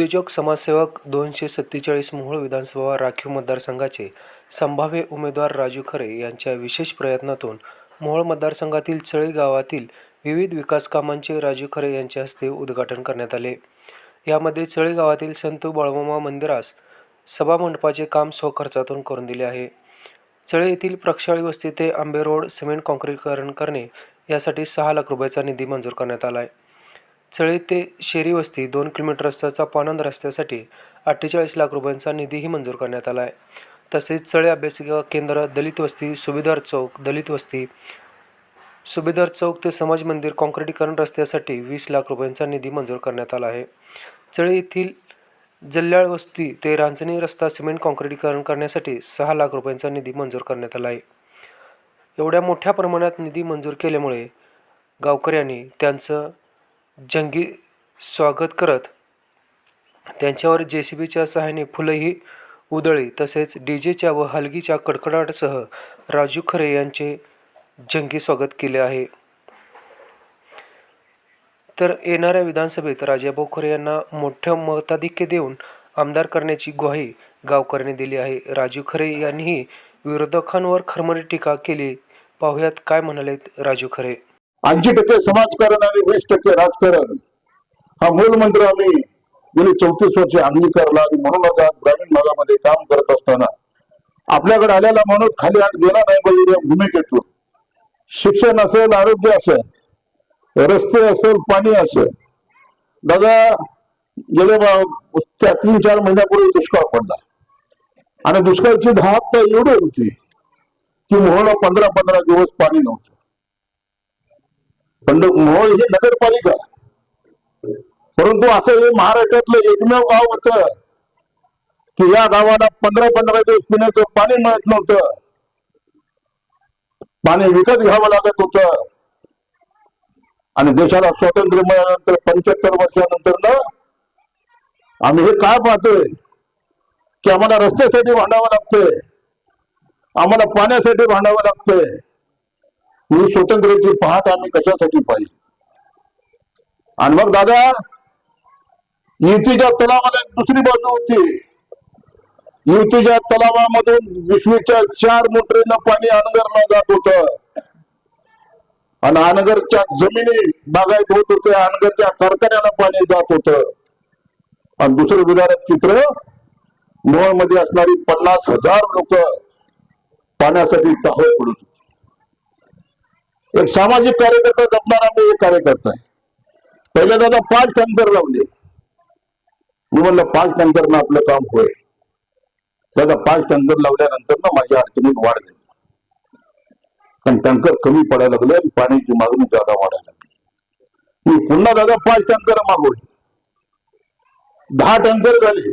उद्योजक समाजसेवक दोनशे सत्तेचाळीस मोहोळ विधानसभा राखीव मतदारसंघाचे संभाव्य उमेदवार राजू खरे यांच्या विशेष प्रयत्नातून मोहोळ मतदारसंघातील चळी गावातील विविध विकास कामांचे राजू खरे यांच्या हस्ते उद्घाटन करण्यात आले. यामध्ये चळेगावातील संत बाळमामा मंदिरास सभामंडपाचे काम स्वखर्चातून करून दिले आहे. चळे येथील प्रक्षाळी वस्ती ते आंबे रोड सिमेंट काँक्रीकरण करणे यासाठी सहा लाख रुपयाचा निधी मंजूर करण्यात आला आहे चळे ते शेरी वस्ती दोन किलोमीटर रस्त्याचा पानंद रस्त्यासाठी अठ्ठेचाळीस लाख रुपयांचा निधीही मंजूर करण्यात आला आहे तसेच चळे अभ्यासिका केंद्र दलित वस्ती सुभेदार चौक दलित वस्ती सुभेदार चौक ते समाज मंदिर काँक्रिटीकरण रस्त्यासाठी वीस लाख रुपयांचा निधी मंजूर करण्यात आला आहे. चळे येथील जल्ल्याळ वस्ती ते रांजणी रस्ता सिमेंट काँक्रिटीकरण करण्यासाठी सहा लाख रुपयांचा निधी मंजूर करण्यात आला आहे. एवढ्या मोठ्या प्रमाणात निधी मंजूर केल्यामुळे गावकऱ्यांनी त्यांचं जंगी स्वागत करत त्यांच्यावर जे सी बीच्या सहाय्याने फुलंही उधळी तसेच डी जेच्या व हलगीच्या कडकडाटासह राजू खरे यांचे जंगी स्वागत केले आहे. तर येणाऱ्या विधानसभेत राजाभाऊ खरे यांना मोठं मताधिक्य देऊन आमदार करण्याची ग्वाही गावकऱ्यांनी दिली आहे. राजू खरे यांनीही विरोधकांवर खरमरी टीका केली. पाहुयात काय म्हणालेत राजू खरे. ऐंशी टक्के समाजकारण आणि वीस टक्के राजकारण हा मूल मंत्र आम्ही गेली चौतीस वर्ष अंगीकारला आणि म्हणूनच आज ग्रामीण भागामध्ये काम करत असताना आपल्याकडे आलेला माणूस खाली आज गेला नाही पाहिजे या भूमिकेतून. शिक्षण असेल आरोग्य असेल रस्ते असेल पाणी असेल. दादा गेल्या बा- त्या तीन चार महिन्यापूर्वी दुष्काळ पडला. आणि दुष्काळची धाप तर एवढी होती की मोहळला पंधरा पंधरा दिवस पाणी नव्हतं. पण मोहोळ ही नगरपालिका. परंतु असं हे महाराष्ट्रातलं एकमेव गाव होत की या गावाला पंधरा पंधरा दिवस पिण्याचं पाणी मिळत नव्हतं. पाणी विकत घ्यावं लागत होतं. आणि देशाला स्वातंत्र्य मिळाल्यानंतर पंच्याहत्तर वर्षानंतर ना आम्ही हे काय पाहतोय? की आम्हाला रस्त्यासाठी भांडावं लागतंय. आम्हाला पाण्यासाठी भांडावं लागतंय. ही स्वतंत्रची पहाट आम्ही कशासाठी पाहिजे आणि मग दादा युतीच्या तलावाला एक दुसरी बाजू होती युतीच्या तलावामधून विश्वीच्या चार मोटरीनं पाणी अनगरला जात होत. आणि अनगरच्या जमिनी बागायत होत होते अनगरच्या कारखान्याला पाणी जात होत. आणि दुसरं विधारक चित्रमध्ये असणारी पन्नास हजार लोक पाण्यासाठी टाहोळ पडत होती. एक सामाजिक कार्यकर्ता जपणारा मी एक कार्यकर्ता आहे. पहिल्यांदा पाच टँकर लावले. मी म्हणलं पाच टँकरनं आपलं काम होईल. त्याचा पाच टँकर लावल्यानंतर ना माझ्या अडचणीत वाढ झाली. कारण टँकर कमी पडायला लागले आणि पाण्याची मागणी जादा वाढायला लागली. मी पुन्हा दादा पाच टँकर मागवले. दहा टँकर झाले.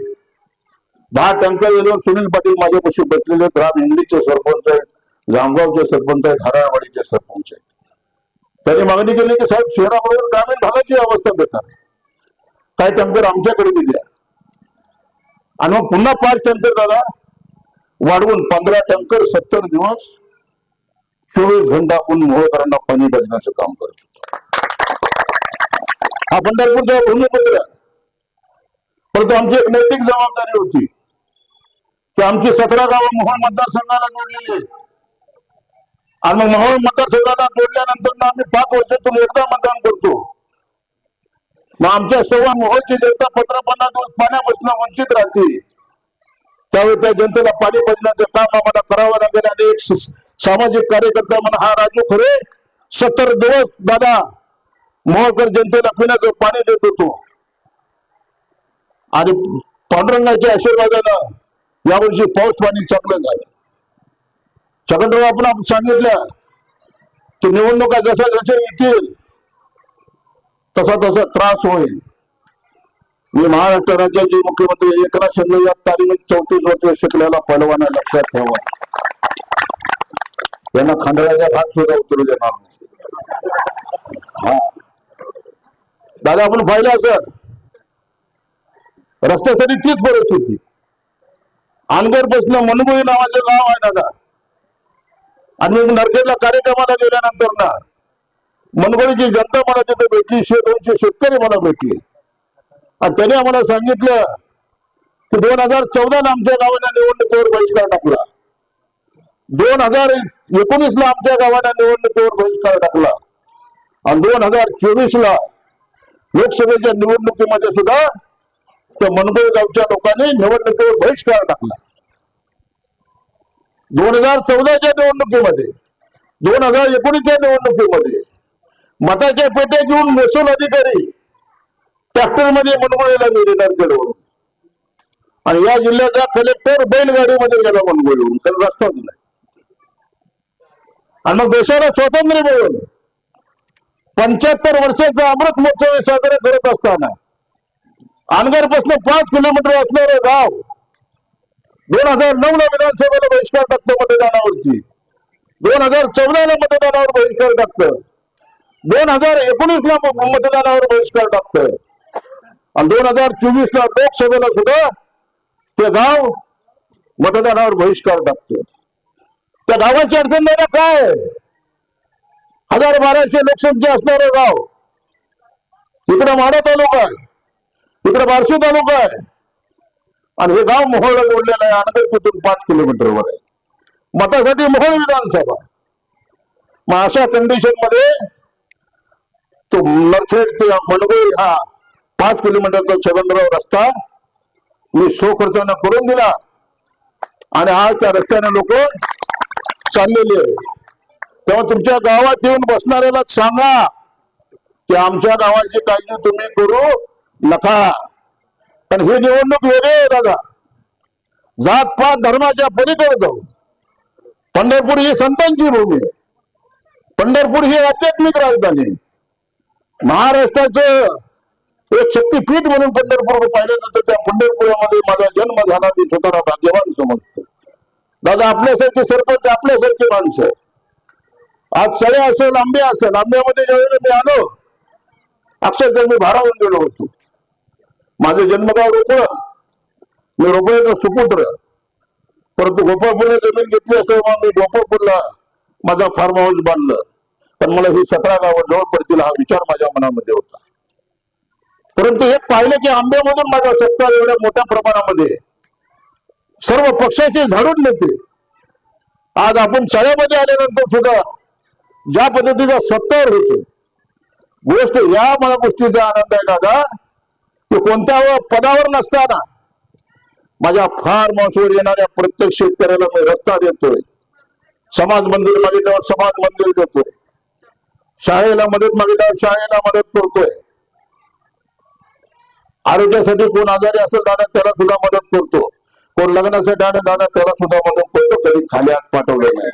दहा टँकर गेल्यावर सुनील पाटील माझ्यापाशी बसलेले आहेत. राम इंग्लिशचे सरपंच आहेत. जामगावचे सरपंच आहेत. हराळवाडीचे सरपंच आहेत. त्यांनी मागणी केली की साहेब शहराबरोबर ग्रामीण भागाची अवस्था बेकार आहे. काय टँकर आमच्याकडे दिल्या आणि मग पुन्हा पाच टँकर दादा वाढवून पंधरा टँकर सत्तर दिवस चोवीस घंटा आपण मोहकरांना पाणी बदलण्याचं काम करत हा पंढरपूरचा भूमिपुत्र परंतु आमची एक नैतिक जबाबदारी होती की आमची सतरा गावं मोहोळ मतदारसंघाला जोडलेली आहेत. आणि मग मोहोळ मतदारसंघाला जोडल्यानंतर ना आम्ही पाच वर्षातून एकदा मतदान करतो. मग आमच्या सर्व मोहोळची जनता पंधरा पन्नास दिवस पाण्यापासून वंचित राहते. त्यावेळी त्या जनतेला पाणी बदलण्याचं काम आम्हाला करावं लागेल आणि एक सामाजिक कार्यकर्ता म्हणा हा राजू खरे सत्तर दिवस दादा मोहकर जनतेला पिण्याचं पाणी देत होतो. आणि पांडुरंगाच्या आशीर्वादानं यावर्षी पाऊस पाणी चांगलं झालं. छगनराव आपण आपण सांगितलं की निवडणुका जशा जशा येतील तसा तसा त्रास होईल. मी महाराष्ट्र राज्याचे मुख्यमंत्री एकनाथ शिंदे या तारीख चौतीस वर्ष शिकलेला पहिलवाना लक्षात ठेवा. यांना खंडळाच्या भाग सुद्धा उतरू देणार हा. दादा आपण पाहिलं असं? रस्त्यासाठी तीच परिस्थिती. अनगर बसणं मनमोही नावाचे नाव आहे दादा. आणि मग नरखेडला कार्यक्रमाला गेल्यानंतर ना मनगोळीची जनता मला तिथे भेटली शे दोनशे शेतकरी मला भेटले. आणि त्याने आम्हाला सांगितलं की दोन हजार चौदाला आमच्या गावाला निवडणुकीवर बहिष्कार टाकला. दोन हजार एकोणीस ला आमच्या गावाला निवडणुकीवर बहिष्कार टाकला. आणि दोन हजार चोवीस ला लोकसभेच्या निवडणुकीमध्ये सुद्धा त्या मनगोळ गावच्या लोकांनी निवडणुकीवर बहिष्कार टाकला. दोन हजार चौदाच्या निवडणुकीमध्ये दोन हजार एकोणीसच्या निवडणुकीमध्ये मताच्या पेट्या घेऊन महसूल अधिकारी ट्रॅक्टरमध्ये मनगोळीला गेले नरखेडवरून आणि या जिल्ह्याचा कलेक्टर बैलगाडीमध्ये गेला मनगोळीवरून त्याला रस्ता दिला. आणि मग देशाला स्वातंत्र्य मिळवलं पंच्याहत्तर वर्षाचा अमृत महोत्सव साजरा करत असताना अनगरपासून पाच किलोमीटर असणारं गाव दोन हजार नऊ ला विधानसभेला बहिष्कार टाकतं मतदानावरची दोन हजार चौदा ला मतदानावर बहिष्कार टाकतं. दोन हजार एकोणीस ला मतदानावर बहिष्कार टाकतोय. आणि दोन हजार चोवीस ला लोकसभेला सुद्धा ते गाव मतदानावर बहिष्कार टाकतोय. त्या गावाची अडचण नाही काय? हजार बाराशे लोकसंख्या असणारं गाव. इकडं माडा तालुका आहे. इकडे बारशी तालुका आहे. आणि हे गाव मोहळला जोडलेलं आहे अनगर तिथून पाच किलोमीटरवर आहे. मतासाठी मोहळ विधानसभा. मग अशा कंडिशनमध्ये तो नरखेड ते मनगोळी हा पाच किलोमीटरचा छगनराव रस्ता मी सोखर्चानं करून दिला. आणि आज त्या रस्त्याने लोक चाललेले तेव्हा तुमच्या गावात येऊन बसणाऱ्याला सांगा की आमच्या गावाची काळजी तुम्ही करू नका. पण हे निवडणूक वेगळी आहे दादा. जात पात धर्माच्या पलीकडे जाऊ. पंढरपूर ही संतांची भूमी आहे. पंढरपूर ही आध्यात्मिक राजधानी आहे. महाराष्ट्राचं एक शक्तीपीठ म्हणून पंढरपूर पाहिलं जातं. त्या पंढरपुरामध्ये माझा जन्म झाला. मी स्वतःला भाग्यवान समजतो. दादा आपल्यासारखे सरपंच आपल्यासारखी माणसं. आज सळे असेल आंबे असेल आंब्यामध्ये ज्यावेळेला मी आलो अक्षरशः मी भारावून गेलो होतो. माझं जन्मगाव रोकळ मी रोकळ्याचा सुपुत्र. परंतु गोपाळपूरला जमीन घेतली असल्यामुळे मी गोपाळपूरला माझा फार्म हाऊस बांधलं. पण मला ही सतरा गावं जवळ पडतील हा विचार माझ्या मनामध्ये होता. परंतु हे पाहिलं की आंब्यामधून माझा सत्ता एवढ्या मोठ्या प्रमाणामध्ये सर्व पक्षाचे झाडून नेते. आज आपण शाळेमध्ये आल्यानंतर सुद्धा ज्या पद्धतीचा सत्तावर होतो गोष्ट या मला गोष्टीचा आनंद आहे दादा की कोणत्या पदावर नसताना माझ्या फार महसूर येणाऱ्या प्रत्येक शेतकऱ्याला मी रस्ता देतोय. समाज मंदिर मागितल्यावर समाज मंदिर देतोय. शाळेला मदत मागितल्यावर शाळेला मदत करतोय. आरोग्यासाठी कोण आजारी असेल दादा त्याला सुद्धा मदत करतो. कोण लग्नासाठी आणि दादा त्याला सुद्धा मदत करतो. कधी खाली हात पाठवलं नाही.